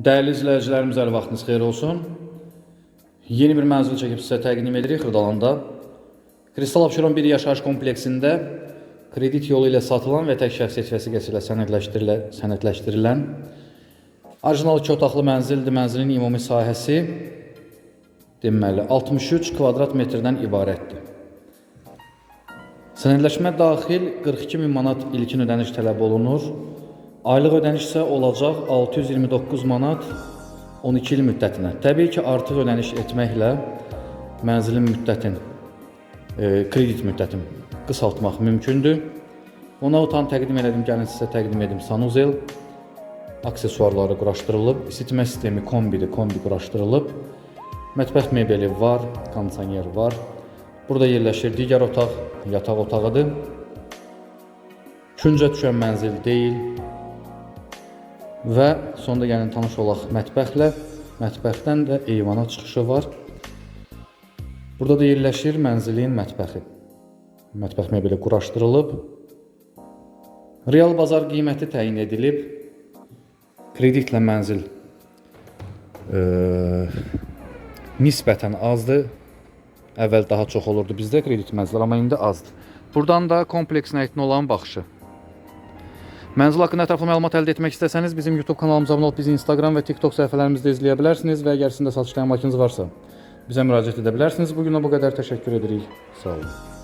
Dəyərli izləyicilərimiz, hər vaxtınız xeyir olsun. Yeni bir mənzil çəkib sizə təqdim edirik Xırdalanda. Kristal Abşeron bir yaşayış kompleksində kredit yolu ilə satılan və tək şəxsiyyət vəsiqəsi ilə sənədləşdirilən, sənədləşdirilən orijinal iki otaqlı mənzildir. Mənzilin ümumi sahəsi deməli 63 kvadrat metrdən ibarətdir. Sənədləşmə daxil 42 min manat ilkin ödəniş tələb olunur. Aylıq ödəniş isə olacaq 629 manat 12 il müddətinə. Təbii ki, artıq ödəniş etməklə mənzilin müddətin, e, kredit müddətin qısaltmaq mümkündür. Ona utan təqdim elədim, gəlin sizə təqdim edim sanuzel. Aksesuarları quraşdırılıb, isitmə sistemi kombidir, kombi quraşdırılıb. Mətbəx mebeli var, kondisioner var. Burada yerləşir digər otaq, yataq otağıdır. Küncə düşən mənzil deyil. Və sonda gəlin tanış olaq mətbəxlə. Mətbəxdən də eyvana çıxışı var. Burada da yerləşir mənzilin mətbəxi. Mətbəx mebeli quraşdırılıb. Real bazar qiyməti təyin edilib. Kreditlə mənzil e, nisbətən azdır. Əvvəl daha çox olurdu bizdə kredit mənzillər, amma indi azdır. Buradan da kompleksin həyətinə olan baxışı. Mənzil haqqında ətraflı məlumat əldə etmək istəsəniz bizim YouTube kanalımıza abunə olub bizi Instagram və TikTok səhifələrimizdə izləyə bilərsiniz və əgər sizin də satışlayan makineniz varsa bizə müraciət edə bilərsiniz. Bu günə bu qədər təşəkkür edirik. Sağ olun.